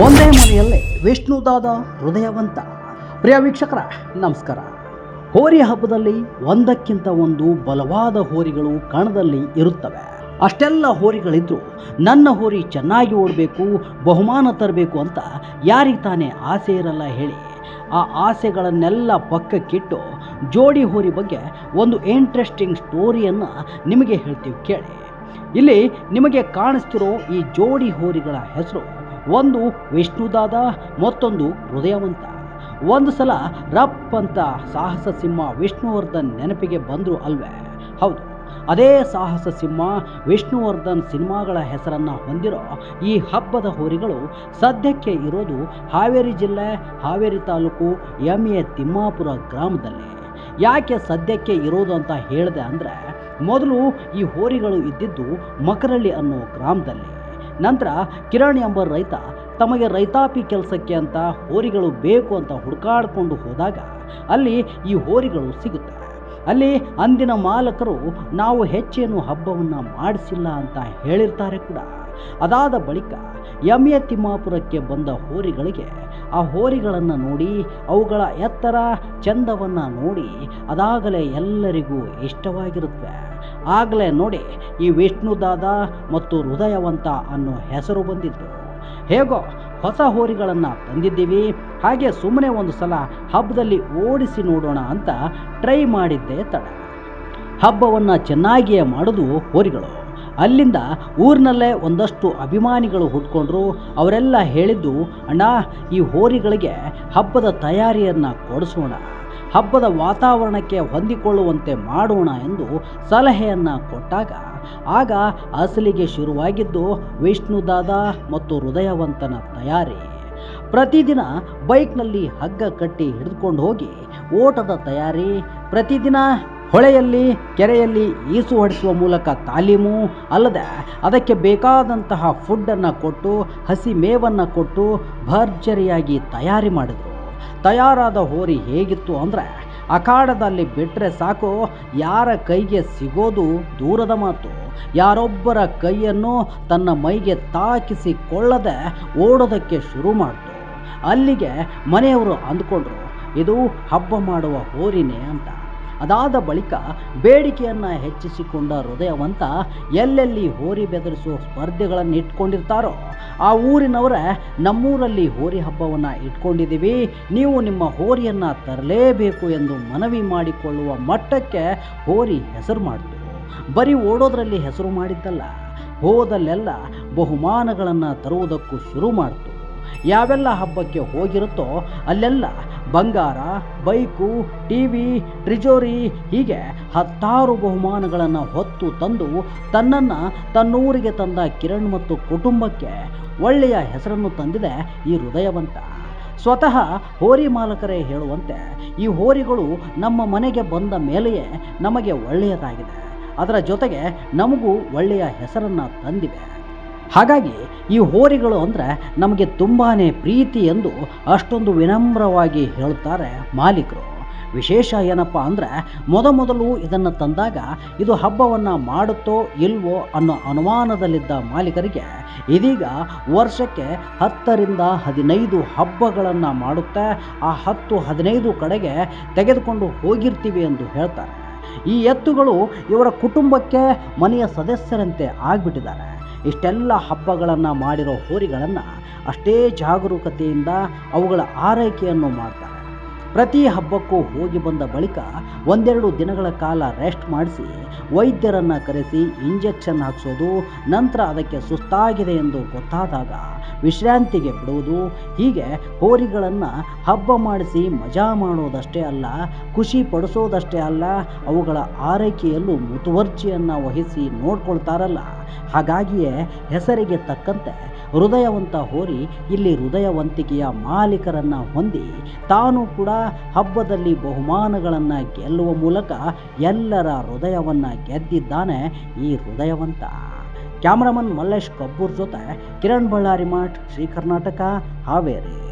ಒಂದೇ ಮನೆಯಲ್ಲೇ ವಿಷ್ಣುದಾದ ಹೃದಯವಂತ. ಪ್ರಿಯ ವೀಕ್ಷಕರ, ನಮಸ್ಕಾರ. ಹೋರಿ ಹಬ್ಬದಲ್ಲಿ ಒಂದಕ್ಕಿಂತ ಒಂದು ಬಲವಾದ ಹೋರಿಗಳು ಕಣದಲ್ಲಿ ಇರುತ್ತವೆ. ಅಷ್ಟೆಲ್ಲ ಹೋರಿಗಳಿದ್ರು ನನ್ನ ಹೋರಿ ಚೆನ್ನಾಗಿ ಓಡಬೇಕು, ಬಹುಮಾನ ತರಬೇಕು ಅಂತ ಯಾರಿಗೆ ತಾನೇ ಆಸೆ ಇರಲ್ಲ ಹೇಳಿ. ಆ ಆಸೆಗಳನ್ನೆಲ್ಲ ಪಕ್ಕಕ್ಕಿಟ್ಟು ಜೋಡಿ ಹೋರಿ ಬಗ್ಗೆ ಒಂದು ಇಂಟ್ರೆಸ್ಟಿಂಗ್ ಸ್ಟೋರಿಯನ್ನು ನಿಮಗೆ ಹೇಳ್ತೀವಿ ಕೇಳಿ. ಇಲ್ಲಿ ನಿಮಗೆ ಕಾಣಿಸ್ತಿರೋ ಈ ಜೋಡಿ ಹೋರಿಗಳ ಹೆಸರು ಒಂದು ವಿಷ್ಣುದಾದ, ಮತ್ತೊಂದು ಹೃದಯವಂತ. ಒಂದು ಸಲ ರಪ್ ಅಂತ ಸಾಹಸ ಸಿಂಹ ವಿಷ್ಣುವರ್ಧನ್ ನೆನಪಿಗೆ ಬಂದರು ಅಲ್ವೇ? ಹೌದು, ಅದೇ ಸಾಹಸ ಸಿಂಹ ವಿಷ್ಣುವರ್ಧನ್ ಸಿನಿಮಾಗಳ ಹೆಸರನ್ನು ಹೊಂದಿರೋ ಈ ಹಬ್ಬದ ಹೋರಿಗಳು ಸದ್ಯಕ್ಕೆ ಇರೋದು ಹಾವೇರಿ ಜಿಲ್ಲೆ, ಹಾವೇರಿ ತಾಲೂಕು ಎಂ ಎ ತಿಮ್ಮಾಪುರ ಗ್ರಾಮದಲ್ಲಿ. ಯಾಕೆ ಸದ್ಯಕ್ಕೆ ಇರೋದು ಅಂತ ಹೇಳಿದೆ ಅಂದರೆ, ಮೊದಲು ಈ ಹೋರಿಗಳು ಇದ್ದಿದ್ದು ಮಕರಳ್ಳಿ ಅನ್ನೋ ಗ್ರಾಮದಲ್ಲಿ. ನಂತರ ಕಿರಣ್ ಎಂಬ ರೈತ ತಮಗೆ ರೈತಾಪಿ ಕೆಲಸಕ್ಕೆ ಅಂತ ಹೋರಿಗಳು ಬೇಕು ಅಂತ ಹುಡುಕಾಡಿಕೊಂಡು ಹೋದಾಗ ಅಲ್ಲಿ ಈ ಹೋರಿಗಳು ಸಿಗುತ್ತವೆ ಅಲ್ಲಿ ಅಂದಿನ ಮಾಲಕರು, ನಾವು ಹೆಚ್ಚೇನು ಹಬ್ಬವನ್ನು ಮಾಡಿಸಿಲ್ಲ ಅಂತ ಹೇಳಿರ್ತಾರೆ ಕೂಡ. ಅದಾದ ಬಳಿಕ ಎ ತಿಮ್ಮಾಪುರಕ್ಕೆ ಬಂದ ಹೋರಿಗಳಿಗೆ ಆ ಹೋರಿಗಳನ್ನು ನೋಡಿ, ಅವುಗಳ ಎತ್ತರ, ಚಂದವನ್ನು ನೋಡಿ, ಅದಾಗಲೇ ಎಲ್ಲರಿಗೂ ಇಷ್ಟವಾಗಿರುತ್ತವೆ ಆಗಲೇ ನೋಡಿ, ಈ ವಿಷ್ಣುದಾದ ಮತ್ತು ಹೃದಯವಂತ ಅನ್ನೋ ಹೆಸರು ಬಂದಿದ್ದು. ಹೇಗೋ ಹೊಸ ಹೋರಿಗಳನ್ನು ತಂದಿದ್ದೀವಿ. ಹಾಗೆ ಸುಮ್ಮನೆ ಒಂದು ಸಲ ಹಬ್ಬದಲ್ಲಿ ಓಡಿಸಿ ನೋಡೋಣ ಅಂತ ಟ್ರೈ ಮಾಡಿದ್ದೆ ತಡ. ಹಬ್ಬವನ್ನು ಚೆನ್ನಾಗಿಯೇ ಮಾಡೋದು ಹೋರಿಗಳು. ಅಲ್ಲಿಂದ ಊರಿನಲ್ಲೇ ಒಂದಷ್ಟು ಅಭಿಮಾನಿಗಳು ಹುಟ್ಕೊಂಡ್ರು ಅವರೆಲ್ಲ ಹೇಳಿದ್ದು, ಅಣ್ಣ, ಈ ಹೋರಿಗಳಿಗೆ ಹಬ್ಬದ ತಯಾರಿಯನ್ನು ಕೊಡಿಸೋಣ. ಹಬ್ಬದ ವಾತಾವರಣಕ್ಕೆ ಹೊಂದಿಕೊಳ್ಳುವಂತೆ ಮಾಡೋಣ ಎಂದು ಸಲಹೆಯನ್ನು ಕೊಟ್ಟಾಗ ಆಗ ಅಸಲಿಗೆ ಶುರುವಾಗಿದ್ದು ವಿಷ್ಣುದಾದ ಮತ್ತು ಹೃದಯವಂತನ ತಯಾರಿ. ಪ್ರತಿದಿನ ಬೈಕ್ನಲ್ಲಿ ಹಗ್ಗ ಕಟ್ಟಿ ಹಿಡಿದುಕೊಂಡು ಹೋಗಿ ಓಟದ ತಯಾರಿ, ಪ್ರತಿದಿನ ಹೊಳೆಯಲ್ಲಿ, ಕೆರೆಯಲ್ಲಿ ಈಸು ಹೊಡಿಸುವ ಮೂಲಕ ತಾಲೀಮು ಅಲ್ಲದೆ ಅದಕ್ಕೆ ಬೇಕಾದಂತಹ ಫುಡ್ಡನ್ನು ಕೊಟ್ಟು, ಹಸಿ ಮೇವನ್ನು ಕೊಟ್ಟು ಭರ್ಜರಿಯಾಗಿ ತಯಾರಿ ಮಾಡಿದರು. ತಯಾರಾದ ಹೋರಿ ಹೇಗಿತ್ತು ಅಂದರೆ ಅಖಾಡದಲ್ಲಿ ಬಿಟ್ಟರೆ ಸಾಕು. ಯಾರ ಕೈಗೆ ಸಿಗೋದು ದೂರದ ಮಾತು. ಯಾರೊಬ್ಬರ ಕೈಯನ್ನು ತನ್ನ ಮೈಗೆ ತಾಕಿಸಿಕೊಳ್ಳದೆ ಓಡೋದಕ್ಕೆ ಶುರು ಮಾಡ್ತು. ಅಲ್ಲಿಗೆ ಮನೆಯವರು ಅಂದ್ಕೊಂಡ್ರು, ಇದು ಹಬ್ಬ ಮಾಡುವ ಹೋರಿನೇ ಅಂತ. ಅದಾದ ಬಳಿಕ ಬೇಡಿಕೆಯನ್ನು ಹೆಚ್ಚಿಸಿಕೊಂಡ ಹೃದಯವಂತ ಎಲ್ಲೆಲ್ಲಿ ಹೋರಿ ಬೆದರಿಸುವ ಸ್ಪರ್ಧೆಗಳನ್ನು ಇಟ್ಕೊಂಡಿರ್ತಾರೋ ಆ ಊರಿನವರ ನಮ್ಮೂರಲ್ಲಿ ಹೋರಿ ಹಬ್ಬವನ್ನು ಇಟ್ಕೊಂಡಿದ್ದೀವಿ. ನೀವು ನಿಮ್ಮ ಹೋರಿಯನ್ನು ತರಲೇಬೇಕು ಎಂದು ಮನವಿ ಮಾಡಿಕೊಳ್ಳುವ ಮಟ್ಟಕ್ಕೆ ಹೋರಿ ಹೆಸರು ಮಾಡಿತು ಬರೀ ಓಡೋದ್ರಲ್ಲಿ ಹೆಸರು ಮಾಡಿದ್ದಲ್ಲ, ಹೋದಲ್ಲೆಲ್ಲ ಬಹುಮಾನಗಳನ್ನು ತರುವುದಕ್ಕೂ ಶುರು ಮಾಡಿತು. ಯಾವೆಲ್ಲ ಹಬ್ಬಕ್ಕೆ ಹೋಗಿರುತ್ತೋ ಅಲ್ಲೆಲ್ಲ ಬಂಗಾರ, ಬೈಕು, ಟಿ ವಿ, ಟ್ರಿಜೋರಿ ಹೀಗೆ ಹತ್ತಾರು ಬಹುಮಾನಗಳನ್ನು ಹೊತ್ತು ತಂದು ತನ್ನನ್ನು ತನ್ನೂರಿಗೆ ತಂದ ಕಿರಣ್ ಮತ್ತು ಕುಟುಂಬಕ್ಕೆ ಒಳ್ಳೆಯ ಹೆಸರನ್ನು ತಂದಿದೆ ಈ ಹೃದಯವಂತ. ಸ್ವತಃ ಹೋರಿ ಮಾಲಕರೇ ಹೇಳುವಂತೆ ಈ ಹೋರಿಗಳು ನಮ್ಮ ಮನೆಗೆ ಬಂದ ಮೇಲೆಯೇ ನಮಗೆ ಒಳ್ಳೆಯದಾಗಿದೆ. ಅದರ ಜೊತೆಗೆ ನಮಗೂ ಒಳ್ಳೆಯ ಹೆಸರನ್ನು ತಂದಿವೆ ಹಾಗಾಗಿ ಈ ಹೋರಿಗಳು ಅಂದರೆ ನಮಗೆ ತುಂಬಾ ಪ್ರೀತಿ ಎಂದು ಅಷ್ಟೊಂದು ವಿನಮ್ರವಾಗಿ ಹೇಳುತ್ತಾರೆ ಮಾಲೀಕರು. ವಿಶೇಷ ಏನಪ್ಪ ಅಂದರೆ ಮೊದಮೊದಲು ಇದನ್ನು ತಂದಾಗ ಇದು ಹಬ್ಬವನ್ನು ಮಾಡುತ್ತೋ ಇಲ್ವೋ ಅನ್ನೋ ಅನುಮಾನದಲ್ಲಿದ್ದ ಮಾಲೀಕರಿಗೆ ಇದೀಗ ವರ್ಷಕ್ಕೆ ಹತ್ತರಿಂದ ಹದಿನೈದು ಹಬ್ಬಗಳನ್ನು ಮಾಡುತ್ತೆ ಆ ಹತ್ತು ಹದಿನೈದು ಕಡೆಗೆ ತೆಗೆದುಕೊಂಡು ಹೋಗಿರ್ತೀವಿ ಎಂದು ಹೇಳ್ತಾರೆ. ಈ ಎತ್ತುಗಳು ಇವರ ಕುಟುಂಬಕ್ಕೆ ಮನೆಯ ಸದಸ್ಯರಂತೆ ಆಗಿಬಿಟ್ಟಿದ್ದಾರೆ. ಇಷ್ಟೆಲ್ಲ ಹಬ್ಬಗಳನ್ನು ಮಾಡಿರೋ ಹೋರಿಗಳನ್ನು ಅಷ್ಟೇ ಜಾಗರೂಕತೆಯಿಂದ ಅವುಗಳ ಆರೈಕೆಯನ್ನು ಮಾಡ್ತಾರೆ. ಪ್ರತಿ ಹಬ್ಬಕ್ಕೂ ಹೋಗಿ ಬಂದ ಬಳಿಕ ಒಂದೆರಡು ದಿನಗಳ ಕಾಲ ರೆಸ್ಟ್ ಮಾಡಿಸಿ ವೈದ್ಯರನ್ನು ಕರೆಸಿ ಇಂಜೆಕ್ಷನ್ ಹಾಕಿಸೋದು, ನಂತರ ಅದಕ್ಕೆ ಸುಸ್ತಾಗಿದೆ ಎಂದು ಗೊತ್ತಾದಾಗ ವಿಶ್ರಾಂತಿಗೆ ಬಿಡುವುದು, ಹೀಗೆ ಹೋರಿಗಳನ್ನು ಹಬ್ಬ ಮಾಡಿಸಿ ಮಜಾ ಮಾಡೋದಷ್ಟೇ ಅಲ್ಲ, ಖುಷಿ ಪಡಿಸೋದಷ್ಟೇ ಅಲ್ಲ, ಅವುಗಳ ಆರೈಕೆಯಲ್ಲೂ ಮುತುವರ್ಜಿಯನ್ನು ವಹಿಸಿ ನೋಡ್ಕೊಳ್ತಾರಲ್ಲ. ಹಾಗಾಗಿಯೇ ಹೆಸರಿಗೆ ತಕ್ಕಂತೆ ಹೃದಯವಂತ ಹೋರಿ ಇಲ್ಲಿ ಹೃದಯವಂತಿಕೆಯ ಮಾಲೀಕರನ್ನು ಹೊಂದಿ ತಾನು ಕೂಡ ಹಬ್ಬದಲ್ಲಿ ಬಹುಮಾನಗಳನ್ನು ಗೆಲ್ಲುವ ಮೂಲಕ ಎಲ್ಲರ ಹೃದಯವನ್ನು ಗೆದ್ದಿದ್ದಾನೆ ಈ ಹೃದಯವಂತ. ಕ್ಯಾಮ್ರಾಮನ್ ಮಲ್ಲೇಶ್ ಕಬ್ಬೂರ್ ಜೊತೆ ಕಿರಣ್ ಬಳ್ಳಾರಿ ಮಠ್ ಶ್ರೀ ಕರ್ನಾಟಕ, ಹಾವೇರಿ.